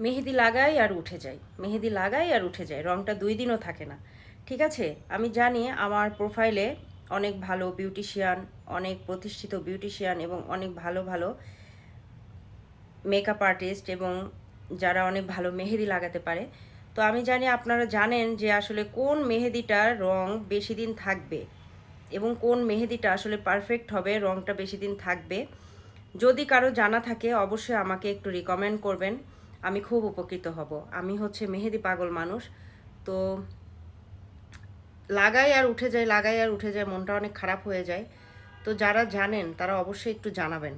মেহেদি লাগাই আর উঠে যায় মেহেদি লাগাই আর উঠে যায় রংটা দুই দিনও থাকে না। ঠিক আছে? আমি জানি আমার প্রোফাইলে অনেক ভালো বিউটিশিয়ান অনেক প্রতিষ্ঠিত বিউটিশিয়ান এবং অনেক ভালো ভালো মেকআপ আর্টিস্ট এবং যারা অনেক ভালো মেহেদি লাগাতে পারে। তো আমি জানি আপনারা জানেন যে আসলে কোন মেহেদিটার রং বেশি দিন থাকবে এবং কোন মেহেদিটা আসলে পারফেক্ট হবে, রংটা বেশি দিন থাকবে। যদি কারও জানা থাকে অবশ্যই আমাকে একটু রিকমেন্ড করবেন। আমি খুব উপকৃত হব। আমি হচ্ছে মেহেদি পাগল মানুষ। তো লাগাই আর উঠে যায়, লাগাই আর উঠে যায়, মনটা অনেক খারাপ হয়ে যায়। তো যারা জানেন তারা অবশ্যই একটু জানাবেন।